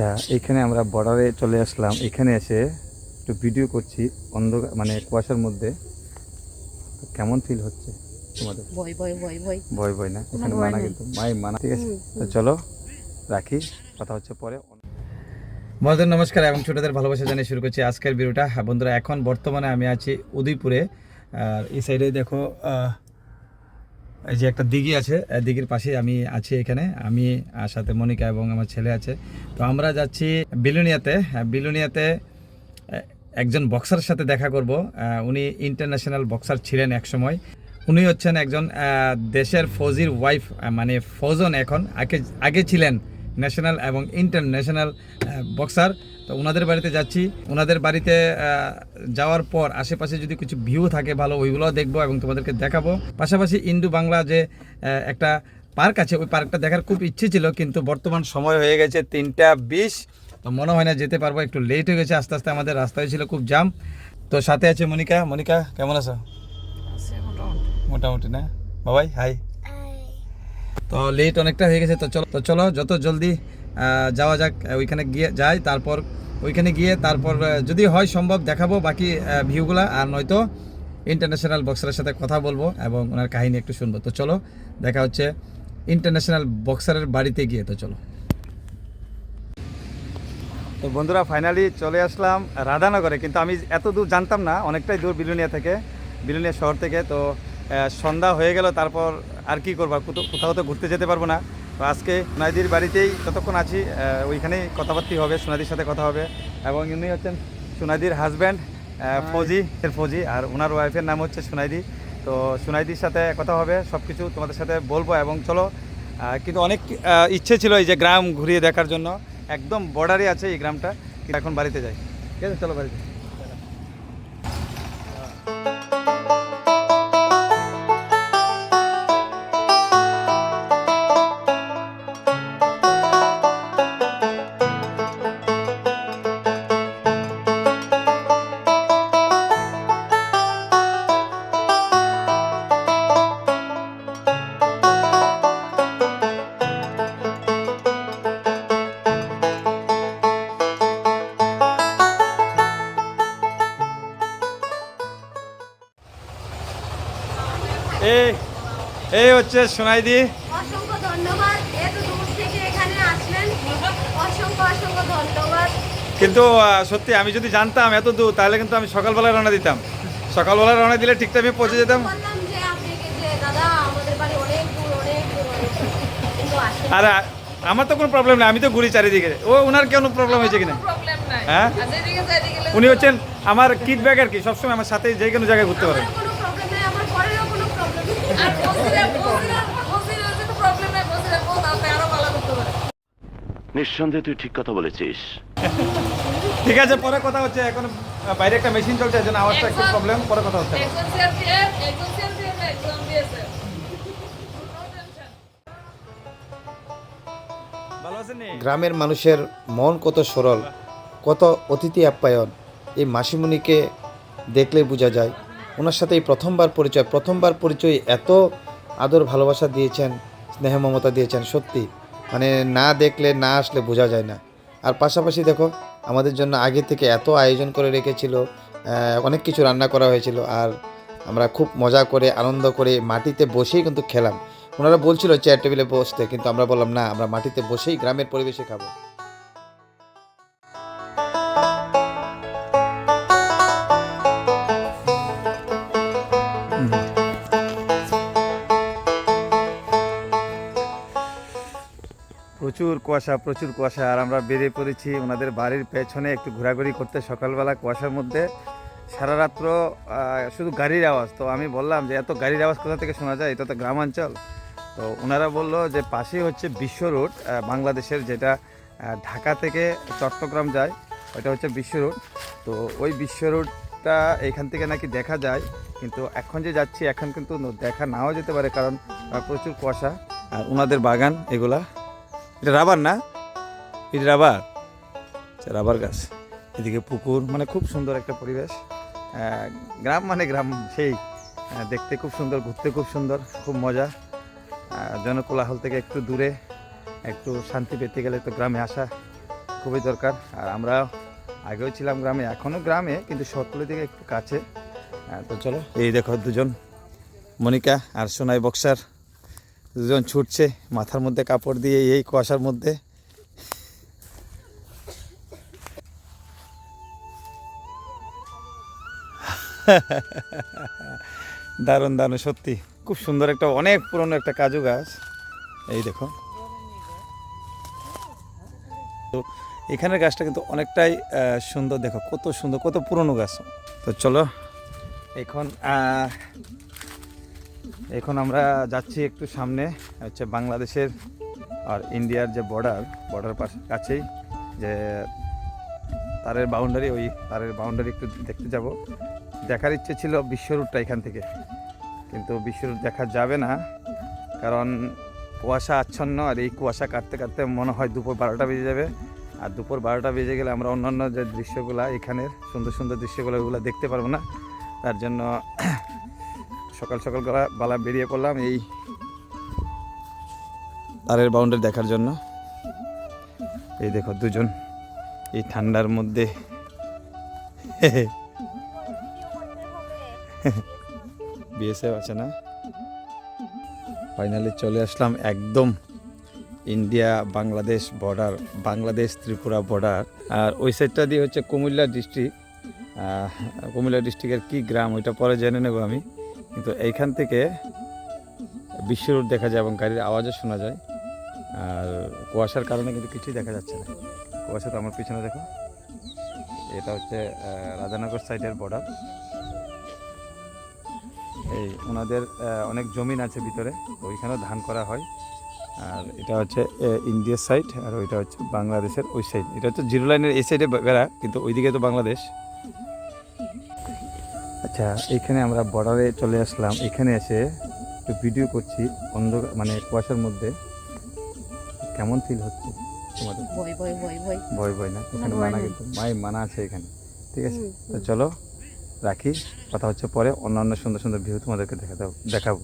আচ্ছা এখানে আমরা বর্ডারে চলে আসলাম। এখানে এসে একটু ভিডিও করছি অন্ধকার মানে কুয়াশার মধ্যে। কেমন ফিল হচ্ছে তোমাদের? ভয় ভয় ভয় ভয়। ভয় ভয় না? এখানে মানা কিন্তু মাই মানা। ঠিক আছে তো চলো রাখি। কথা হচ্ছে পরে। বন্ধুদের নমস্কার এবং ছোটদের ভালোবাসা জানিয়ে শুরু করছি আজকের ভিডিওটা বন্ধুরা এখন বর্তমানে আমি আছি উদয়পুরে। আর এই সাইডে দেখো এই যে একটা দিঘি আছে দিঘির পাশেই আমি আছি এখানে। আমি আর সাথে মনিকা এবং আমার ছেলে আছে। তো আমরা যাচ্ছি বিলুনিয়াতে। বিলুনিয়াতে একজন বক্সারের সাথে দেখা করব। উনি ইন্টারন্যাশনাল বক্সার ছিলেন এক সময় উনি হচ্ছেন একজন দেশের ফৌজির ওয়াইফ মানে ফৌজন এখন। আগে আগে ছিলেন ন্যাশনাল এবং ইন্টারন্যাশনাল বক্সার তো ওনাদের বাড়িতে যাচ্ছি। ওনাদের বাড়িতে যাওয়ার পর আশেপাশে যদি কিছু ভিউ থাকে ভালো ওইগুলো দেখব এবং তোমাদেরকে দেখাবো। পাশাপাশি ইন্দু বাংলা যে একটা পার্ক আছে ওই পার্কটা দেখার খুব ইচ্ছে ছিল কিন্তু বর্তমান সময় হয়ে গেছে তিনটা বিশ। তো মনে হয় না যেতে পারব একটু লেট হয়ে গেছে আস্তে আস্তে আমাদের রাস্তায় ছিল খুব জাম তো সাথে আছে মনিকা। মনিকা কেমন আছো? মোটামুটি। না? বাবাই হাই তো লেট অনেকটা হয়ে গেছে, তো চলো তো চলো, যত জলদি যাওয়া যাক ওইখানে গিয়ে যাই, তারপর ওইখানে গিয়ে তারপর যদি হয় সম্ভব দেখাবো বাকি ভিউগুলা আর নয়তো ইন্টারন্যাশনাল বক্সারের সাথে কথা বলব এবং ওনার কাহিনী একটু শুনব। তো চলো, দেখা হচ্ছে ইন্টারন্যাশনাল বক্সারের বাড়িতে গিয়ে, তো চলো। তো বন্ধুরা ফাইনালি চলে আসলাম রাধানগরে, কিন্তু আমি এত দূর জানতাম না, অনেকটাই দূর বিলুনিয়া থেকে, বিলুনিয়া শহর থেকে, তো সন্ধ্যা হয়ে গেল তারপর আর কি করব? কোথাও- কোথাও তো ঘুরতে যেতে পারব না। তো আজকে সোনাইদির বাড়িতেই ততক্ষণ আছি। ওইখানেই কথাবার্তি হবে সোনাদির সাথে কথা হবে। এবং উনি হচ্ছেন সোনাদির হাজব্যান্ড ফৌজি এর ফৌজি আর ওনার ওয়াইফের নাম হচ্ছে সোনাইদি। তো সোনাইদির সাথে কথা হবে সব কিছু তোমাদের সাথে বলব। এবং চলো কিন্তু অনেক ইচ্ছে ছিল এই যে গ্রাম ঘুরিয়ে দেখার জন্য। একদম বর্ডারে আছে এই গ্রামটা কিন্তু এখন বাড়িতে যাই। ঠিক আছে চলো বাড়িতে এই এই হচ্ছে সোনাইদি। অসংখ্য ধন্যবাদ। এত দূর থেকে এখানে আসলেন। অসংখ্য অসংখ্য ধন্যবাদ। কিন্তু সত্যি আমি যদি জানতাম এত দূর তাহলে কিন্তু আমি সকালবেলা রওনা দিতাম। সকালবেলা রওনা দিলে ঠিক টাইমে পৌঁছে যেতাম। বললাম যে আপনাকে যে দাদা আমাদের বাড়ি অনেক দূর অনেক দূর অনেক দূর। কিন্তু আসেন আর আমার তো কোনো প্রবলেম নেই আমি তো ঘুরি চারিদিকে। ও ওনার কোনো প্রবলেম হয়েছে কিনা? প্রবলেম হ্যাঁ? উনি হচ্ছেন আমার কিট ব্যাগ আর কি সবসময় আমার সাথে যে কোনো জায়গায় ঘুরতে পারেন নিঃসন্দেহে তুই ঠিক কথা বলেছিস ঠিক আছে পরে কথা হচ্ছে এখন বাইরে একটা মেশিন চলছে এজন্য আওয়াজটা একটু। প্রবলেম পরে কথা হচ্ছে? গ্রামের মানুষের মন কত সরল কত অতিথি আপ্যায়ন এই মাসিমণিকে দেখলে বোঝা যায় ওনার সাথে এই প্রথমবার পরিচয় প্রথমবার পরিচয় এত আদর ভালোবাসা দিয়েছেন, স্নেহ মমতা দিয়েছেন, সত্যি। মানে না দেখলে, না আসলে বোঝা যায় না। আর পাশাপাশি দেখো, আমাদের জন্য আগে থেকে এত আয়োজন করে রেখেছিল অনেক কিছু রান্না করা হয়েছিল, আর আমরা খুব মজা করে, আনন্দ করে মাটিতে বসেই কিন্তু খেলাম। ওনারা বলছিল চেয়ার টেবিলে বসতে। কিন্তু আমরা বললাম, না, আমরা মাটিতে বসেই গ্রামের পরিবেশে খাব। প্রচুর কুয়াশা প্রচুর কুয়াশা। আর আমরা বেরিয়ে পড়েছি ওনাদের বাড়ির পেছনে একটু ঘোরাঘুরি করতে সকালবেলা কুয়াশার মধ্যে। সারা রাত্র শুধু গাড়ির আওয়াজ। তো আমি বললাম যে, এত গাড়ির আওয়াজ কোথা থেকে শোনা যায়? এটা তো গ্রামাঞ্চল। তো ওনারা বলল যে, পাশেই হচ্ছে বিশ্ব রোড বাংলাদেশের যেটা ঢাকা থেকে চট্টগ্রাম যায় ওটা হচ্ছে বিশ্ব রোড। তো ওই বিশ্ব রোডটা এখান থেকে নাকি দেখা যায়, কিন্তু এখন যে যাচ্ছি, এখন কিন্তু দেখা নাও যেতে পারে কারণ প্রচুর কুয়াশা। আর ওনাদের বাগান, এগুলা এটা রাবার না? এটা রাবার? আচ্ছা, রাবার গাছ। এদিকে পুকুর মানে খুব সুন্দর একটা পরিবেশ। গ্রাম মানে গ্রাম সেই। দেখতে খুব সুন্দর ঘুরতে খুব সুন্দর খুব মজা। জনকোলাহল থেকে একটু দূরে একটু শান্তি পেতে গেলে তো গ্রামে আসা খুবই দরকার। আর আমরা আগেও ছিলাম গ্রামে এখনও গ্রামে কিন্তু শহরতলি থেকে একটু কাছে। তো চলো এই দেখো দুজন মনিকা আর সোনাই বক্সার। দুজন ছুটছে, মাথার মধ্যে কাপড় দিয়ে এই কুয়াশার মধ্যে। দারুণ দারুণ, সত্যি। খুব সুন্দর একটা, অনেক পুরনো একটা কাজু গাছ। এই দেখো। তো এখানের গাছটা কিন্তু অনেকটাই সুন্দর, দেখো, কত সুন্দর, কত পুরনো গাছ। তো চলো, এখন এখন আমরা যাচ্ছি একটু সামনে, হচ্ছে বাংলাদেশের আর ইন্ডিয়ার যে বর্ডার বর্ডার পাশে কাছেই, যে তারের বাউন্ডারি ওই তারের বাউন্ডারি একটু দেখতে যাব। দেখার ইচ্ছে ছিল বিশ্ব রুটটা এখান থেকে, কিন্তু বিশ্ব রুট দেখা যাবে না, কারণ কুয়াশা আচ্ছন্ন আর এই কুয়াশা কাটতে কাটতে মনে হয় দুপুর বারোটা বেজে যাবে। আর দুপুর বারোটা বেজে গেলে আমরা অন্যান্য যে দৃশ্যগুলো, এখানের সুন্দর সুন্দর দৃশ্যগুলো, ওগুলো দেখতে পারব না। তার জন্য সকাল সকাল বেলা বেলা বেরিয়ে পড়লাম এই তারের বাউন্ডারি দেখার জন্য। এই দেখো দুজন, এই ঠান্ডার মধ্যে। বিএসএফ আছে না? ফাইনালি চলে আসলাম একদম India Bangladesh border Bangladesh Tripura border আর ওই সাইডটা দিয়ে হচ্ছে কুমিল্লা ডিস্ট্রিক্ট কুমিল্লা ডিস্ট্রিক্টের কি গ্রাম, ওইটা পরে জেনে নেব আমি। কিন্তু এইখান থেকে বিশ্ব রোড দেখা যায় এবং গাড়ির আওয়াজও শোনা যায়। আর কুয়াশার কারণে কিন্তু কিছুই দেখা যাচ্ছে না। কুয়াশা তো আমার পিছনে দেখো। এটা হচ্ছে রাজানগর সাইডের বর্ডার এই ওনাদের অনেক জমিন আছে ভিতরে ওইখানেও ধান করা হয়। আর এটা হচ্ছে ইন্ডিয়ার সাইড আর ওইটা হচ্ছে বাংলাদেশের ওই সাইড এটা হচ্ছে জিরো লাইনের এই সাইডে বেড়া, কিন্তু ওইদিকে তো বাংলাদেশ। আচ্ছা এখানে আমরা বর্ডারে চলে আসলাম। এখানে এসে একটু ভিডিও করছি অন্ধকার মানে কুয়াশার মধ্যে। কেমন ফিল হচ্ছে তোমাদের? ভয় ভয় ভয় ভয়। ভয় ভয় না? এখানে মানা কিন্তু মায়ের মানা আছে এখানে। ঠিক আছে? তো চলো রাখি। কথা হচ্ছে পরে অন্য অন্য সুন্দর সুন্দর ভিউ তোমাদেরকে দেখাতে দেখাবো।